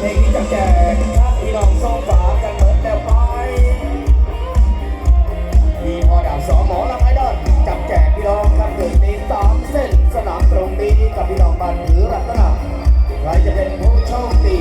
เพลงนี้จะแจกครับพี่น้องส่งฝากันเหมือนแต่ไปมีพอดาบสอหมอลำไอดอนจับแจกพี่น้องครับเกิดนี้สามเส้นสนามตรงนี้กับพี่น้องบันถือรัตนาใครจะเป็นผู้โชคดี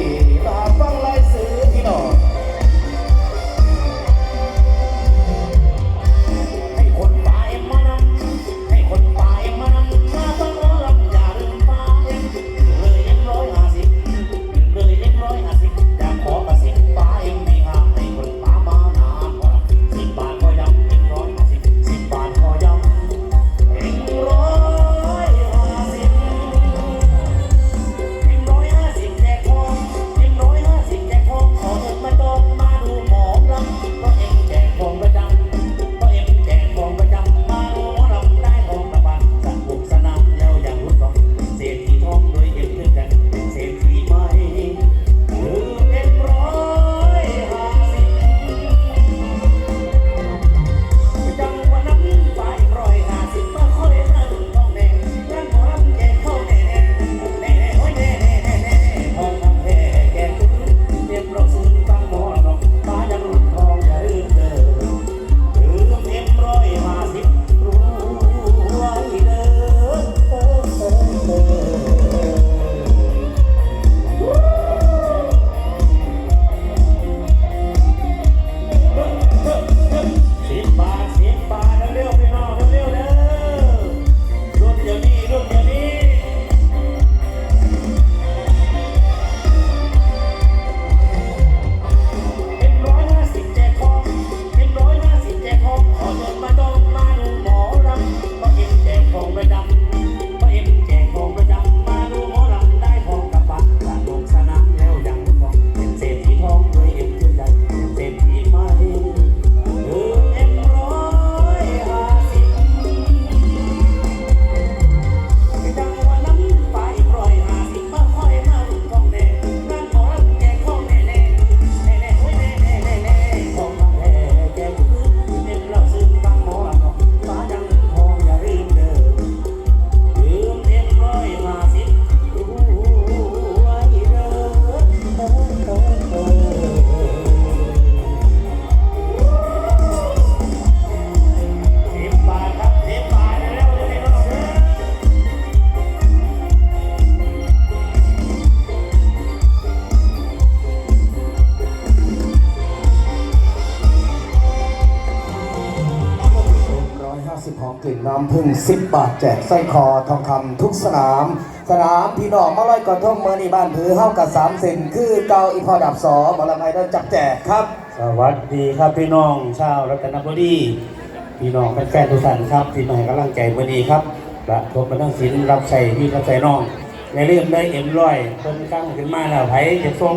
กลิ่นน้ำพึ่งสิบบาทแจกสร้อยคอทองคำทุกสนาม สนามพี่น้องมาลอยกระทงเมื่อนี่บ้านถือเฮากับสามเซนคือเกาอีพอดับสอหมอลำไดอนจับแจกครับ สวัสดีครับพี่น้องชาวรัตนบุรีพี่น้องแฟนๆทุกท่านครับที่มาให้กำลังใจวันนี้ครับและผมมาตั้งศิลรับใช้พี่รับใช้น้องในเรื่องได้เอ็มร้อยเพิ่นตั้งขึ้นมาแล้วไผจะส่ง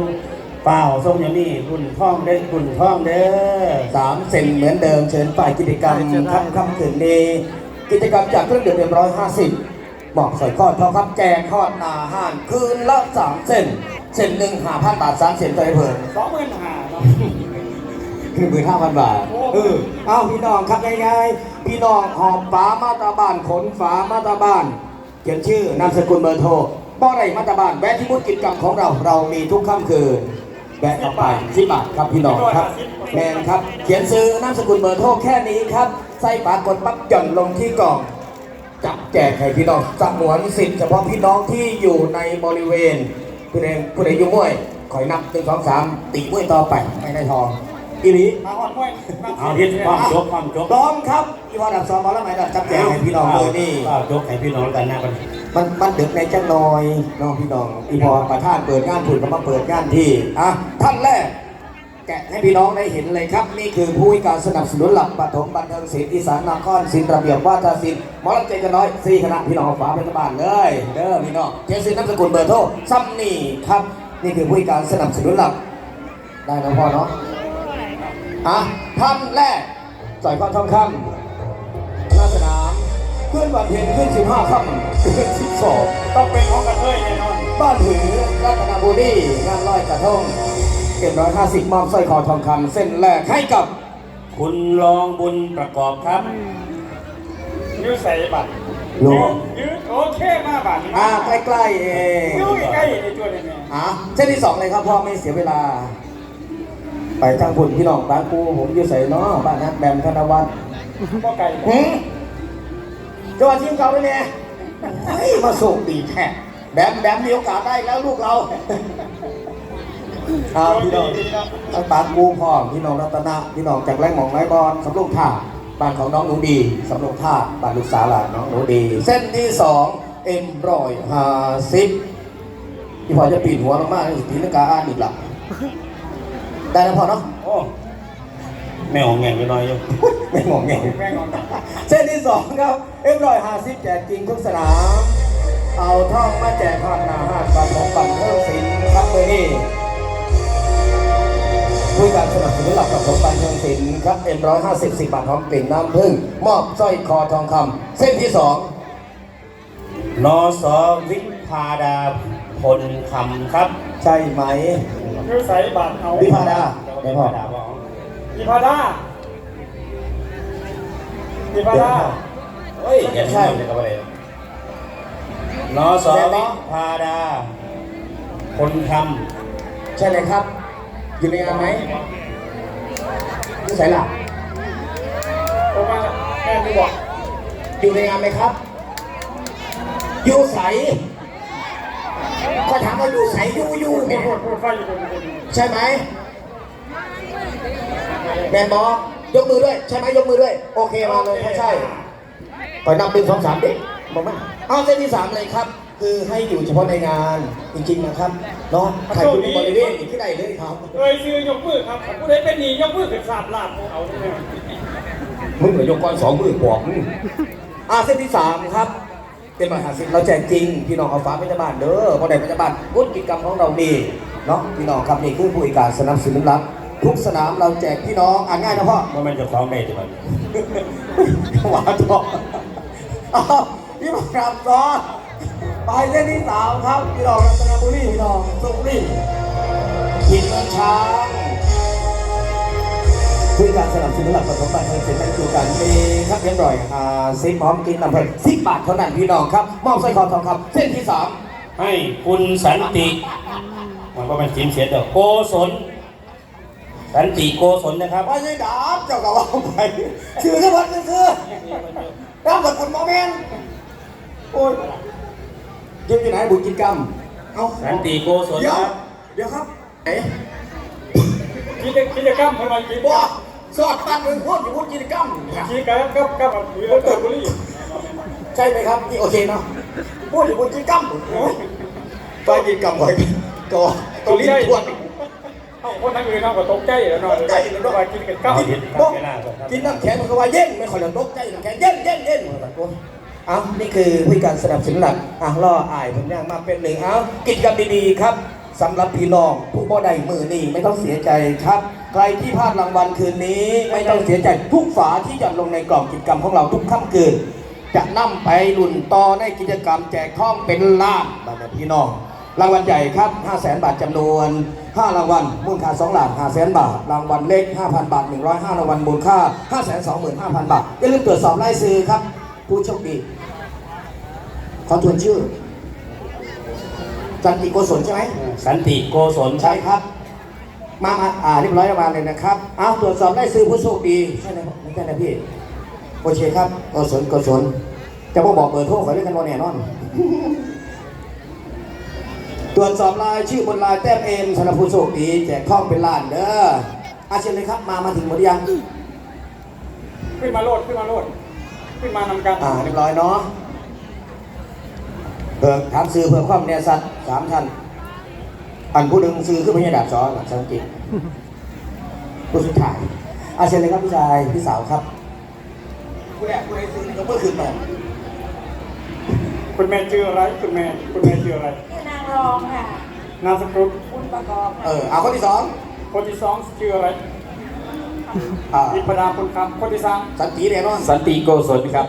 เปล่าส่งอย่างนี้รุ่นท่องเด้อรุ่นท่องเด้อสามเซนเหมือนเดิมเชิญฝ่ายกิจกรรมค่ำค่ำคืนนี้ กิจกรรมจากเครื่องดื่มเอ็มร้อยห้าสิบบอกใส่ข้อทองคำแจกข้อหนาห้านคืนละสามเซนเซนหนึ่งห้าพันบาทสามเซนตัวไอ้เพิ่นสองหมื่นห้าเนาะคือหมื่นห้าพันบาทโอ้เออเอาพี่น้องครับง่ายๆพี่น้องหอบฝามาตาบ้านขนฝามาตาบ้านเขียนชื่อนามสกุลเบอร์โทรบ่อไรมาตาบ้านแวะที่บูธกิจกรรมของเราเรามีทุกค่ำคืน แวะเข้าไปสิบบาทครับพี่น้องครับแมนครับ เขียนซื้อนามสกุลเบอร์โทรแค่นี้ครับใส่ปากกดปั๊บหย่อนลงที่กล่อง จับแจกให้พี่น้องสงวนสิทธิ์เฉพาะพี่น้องที่อยู่ในบริเวณผู้ใดผู้ใดอยู่มวยคอยนับหนึ่งสองสามตีมวยต่อไปไม่ได้ทอง อีหลีมาอ่อนม้วยเอาทิศความจบความจบพร้อมครับอีพอดับซอมบอลแล้วไหมดับจับแจกให้พี่น้องเลยนี่เอาจบให้พี่น้องกันนะมันมันมันดึกในจังหน่อยน้องพี่น้องอีพอประธานเปิดงานผุนก็มาเปิดงานที่อะท่านแรกแกะให้พี่น้องได้เห็นเลยครับ นี่คือผู้ให้การสนับสนุนหลักปฐมบันเทิงศิลป์อีสานนครศิลป์ระเบียบวาทศิลป์หมอลำใจกันน้อยสี่คณะพี่น้องฝาเป็นบ้านเลยเด้อพี่น้องเจสินน้ำสกุลเบอร์โทรซัมนี่ครับ นี่คือผู้ให้การสนับสนุนหลักได้นะพ่อเนาะ อะท่านแรกสอยข้อทองคำหน้าสนามขึ้นวันเพ็ญขึ้นสิบห้าค่ำเดือนสิบสองต้องเป็นของกระเทยแน่นอนบ้านถือรัตนบุรีงานลอยกระทงเก็บร้อยห้าสิบมอบสร้อยคอทองคำเส้นแรกให้กับ คุณรองบุญประกอบครับนิ้วใส่บัตรนโยยืนยืนโอเคมาบาดนี้อ่าใกล้ๆเองยืนใกล้ๆในตัวเนี่ยอะเส้นที่สองเลยครับพ่อไม่เสียเวลา ไปทางพุ่นพี่น้องบ้านกูผมอยู่ใส่เนาะบ้านนักแบมธนวัฒน์ก็ไกลหืมจังหวัดทีมเขาไปเนี่ยเฮ้ยมาส่งดีแท้แบมแบมมีโอกาสได้แล้วลูกเราเอาพี่น้องดีๆเนาะทางบ้านกูพ่อพี่น้องรัตนะพี่น้องจากแรงหมองไรบอลสำโรงท่าบ้านของน้องหนูดีสำโรงท่าบ้านลูกสาวหลานน้องหนูดี เส้นที่สองเอ็มรอยห้าสิบพี่พอจะปีนหัวลงมากทีนักกาอ่านอีกหลัก ได้แล้วพอเนาะโอ้แม่ของแง่งไปหน่อยอยู่ไม่งงไงแม่งอนเส้นที่สองครับเอ็มรอยห้าสิบแจกจริงทุกสนาม เอาท่องมาแจกความหนาห้านบัตรของบัตรเพิ่มสินครับเมื่อนี้ผู้การสนับสนุนหลักประสมบัติเพิ่มสินครับเอ็มร้อยห้าสิบสิบบาทพร้อมกลิ่นน้ำผึ้งมอบสร้อยคอทองคำเส้นที่สองนอสอวิพาดาพลคำครับ ใช่ไหม คือใส่บาดเอาวิพาดาได้พ่อดาบอกอีพาดาอีพาดาเฮ้ยอย่าใช่เลยครับอะไรนอสอวิพาดาพลคใช่เลยครับ อยู่ในงานไหมนี่ใส่หลักโอ้มาแม่ไม่บอกอยู่ในงานไหมครับ อยู่ใส ก็ถามว่าอยู่ใสอยู่อยู่พูเนี่ดยพูดพูดไฟอยู่คนคนใช่ไหมแมนบอกยกมือด้วย ใช่ไหมยกมือด้วย โอเคมาเลยถ้าใช่ปล่อยนำหนึ่งสองสามดิบอกมาเอาเส้นที่สามเลยครับ คือให้อยู่เฉพาะในงานจริงๆนะครับเนาะใครอยู่ในบริเวณที่ใดเลยครับเอ้ยซื้อยกมือครับผู้ใดเป็นหนียกมือเป็นสาบลาบเอาเนี่ยมึงเหลือยกก้อนสองมือบอกมึงอ่าเส้นที่สามครับ เป็นมหาสิทธิ์เราแจกจริง พี่น้องเอาฟ้าพยาบาลเด้อพอได้พยาบาลวุฒิกิจกรรมของเราดีเนาะพี่น้องครับนี่คือผู้อิการสนับสนุนรักทุกสนามเราแจกพี่น้องอ่านง่ายนะพ่อำว่ามันจะคล้องได้ที่มันหวานทองอ้าวพี่มาครับต่อไปเส้นที่สามครับ พี่น้องรัตนบุรีพี่น้อง คุยการสนับสนุนหลักประสบการณ์ทางเศรษฐกิจการมีครับเรียบร้อยอ่าซิปพร้อมกินน้ำเพลินสิบบาทเท่านั้นพี่น้องครับมอบสร้อยคอทองคำเส้นที่สามให้คุณสันติมันก็เป็นทีมเสียเด้อโกศลสันติโกศลนะครับว่ายังดาบเจ้าก็ว่าไปชื่อที่วัดนี่คือน้ำสกุลหมอแมนโอ้ยยืมที่ไหนบุญกิจกรรมเอาสันติโกศลเดี๋ยวครับเดี๋ยวครับไหนกิจกิจกรรมทำไมกิจว้า สอดตันมึงพูดอยู่พูดกิจกรรมกิจกรรมกับกับกับวิรบุรีใช่ไหมครับนี่โอเคเนาะพูดอยู่พูดกิจกรรมไปกิจกรรมบ่อยก็ตัวลิ้นทวนเอาคนทั้งอื่นเอาก็ตกใจแล้วเนาะตกใจแล้วว่ากิจกรรมกินบอกกินน้ำแข็งมันก็ว่าเย็นไม่ค่อยจะตกใจน้ำแข็งเย็นเย็นเย็นเหมือนกันกูเอานี่คือวิธีการสนับสนุนหลักอะล่ออายผมย่างมาเป็นหนึ่งเอากิจกรรมดีๆครับ สำหรับพี่น้องผู้บ่ได้มือนี่ไม่ต้องเสียใจครับ ใครที่พลาดรางวัลคืนนี้ไม่ต้องเสียใจทุกฝาที่จะลงในกล่องกิจกรรมของเราทุกค่ำคืนจะนำไปลุ่นต่อในกิจกรรมแจกทองเป็นล้านบาทพี่น้อง รางวัลใหญ่ครับ 5 0 0แสนบาทจำนวน 5 รางวัล มูลค่า2ล้าน5แสนบาท รางวัลเล็ก 5,000 บาท 105 รางวัลมูลค่า 5 2 5 0 0 0 บาท อย่าลืมตรวจสอบรายชื่อครับ ผู้โชคดี ขอทวนชื่อ จันติโกศลใช่ไหมสันติโกศลคใช่รับครับ มามาอ่าเรียบร้อยแล้วมาเลยนะครับเอาตรวจสอบได้ซื้อผู้โชคดีใช่ไหมไม่ใช่นะพี่โอเคครับโกศลโกศลจะบอกบอกเบอร์โทรขอเรียกกันวันแน่นอน ตรวจสอบรายชื่อบนลายแต้มเอ็มสำหรับผู้โชคดีแจกทองเป็นล้านเด้ออาเชิญเลยครับมามาถึงหมดหรือยังขึ้นมาโลดขึ้นมาโลดขึ้นมานำกันอ่าเรียบร้อยเนาะเบิกถามซื้อเพื่อความแน่สัตว์ สามท่าน อันผู้หนึ่งซื้อคือพญาดาบสอนหลักสังเกตผู้สุดท้ายอาเชิญเลยครับพี่ชายพี่สาวครับผู้แรกผู้ใดซื้อยกมือขึ้นมาคุณแม่ชื่ออะไรคุณแม่คุณแม่ชื่ออะไรคือนางรองค่ะนามสกุลคุณประกอบเอค่ะอเอาคนที่สองคนที่สองชื่ออะไรอ่าอิปดาคุณคำคนที่สามสันติแน่นอนสันติโกศลครับ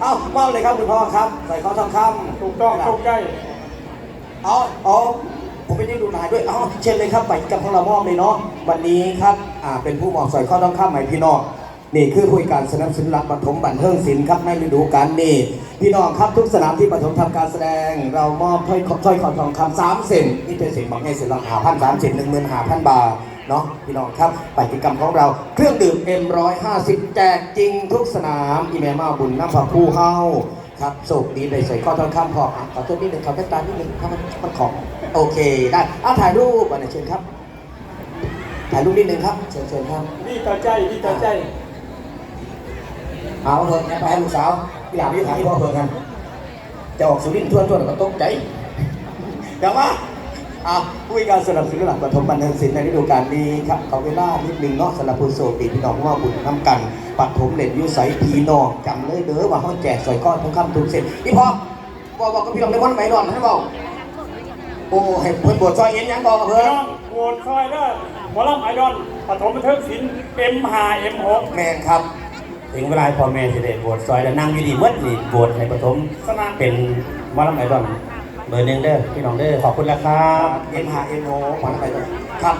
เอามอบเลยครับคุณพ่อครับ ใส่ข้อทองคำถูกต้องถูกใจ เอาเอาผมไม่ได้ดูนายด้วยเอาเชิญเลยครับไปกับของเรามอบเลยเนาะวันนี้ครับอ่าเป็นผู้มอบใส่ข้อต้องข้ามใหม่พี่น้องนี่คือผู้การสนับสนุนหลักปฐมบันเทิงศิลป์ครับในฤดูกาลนี้พี่น้องครับทุกสนามที่ปฐมทำการแสดง เรามอบถ้อยถ้อยคำทองคำสามเซนนี่เป็นเศษบอกให้เสร็จราคาพันสามสิบหนึ่งหมื่นห้าพันบาทเนาะพี่น้องครับกิจกรรมของเราเครื่องดื่ม M150 แจกจริงทุกสนามอีเมลมาบุญน้ำผักผู้เฮา ครับโชคดีได้ใส่ข้อทองคำพออะขอโทษนิดหนึ่งขอแค่ตานิดหนึ่งครับมันมันของโอเคได้อะถ่ายรูปอันไหนเชิญครับ ถ่ายรูปนิดหนึ่งครับเชิญเชิญครับนี่ต่อใจนี่ต่อใจเอาเถอะอย่าไปให้ลูกสาวพี่หลานพี่ถ่ายพ่อเพิ่งกันจะออกสุรินทร์ทวนทวนก็ตกใจเดี๋ยวว่า อะผู้มีการสนับสนุนหลักปฐมบันเทิงศิลป์ในฤดูกาลนี้ครับขอเวลานิดหนึงเนาะสำหรับผู้โสดพี่น้องว่าบุญน้ำกันปฐมเล่นอยุใสพีนองจำเลยเด้อว่าเขาแจกสอยก้อนทองคำทุกเส้นพี่พ่อบอกบอกกับพี่น้องในวันไหนนอนให้บอกโอ้ให้เพิ่นบวชซอยเอ็นยังบอกกับพี่เพิ่นน้องโหวตซอยเด้อหมอลำไอดอลปฐมบันเทิงศิลป์ M5 M6 แม่นครับถึงเวลาพ่อแม่จะได้โบสถ์ซอยแล้วนั่งอยู่ดีเมื่อนี่โบสถ์ในปฐมสนามเป็นหมอลำไอดอล เบอร์หนึ่งเด้อพี่น้องเด้อขอบคุณแล้วครับ เอ็มหาเอ็มโอขวัญไปเลยครับ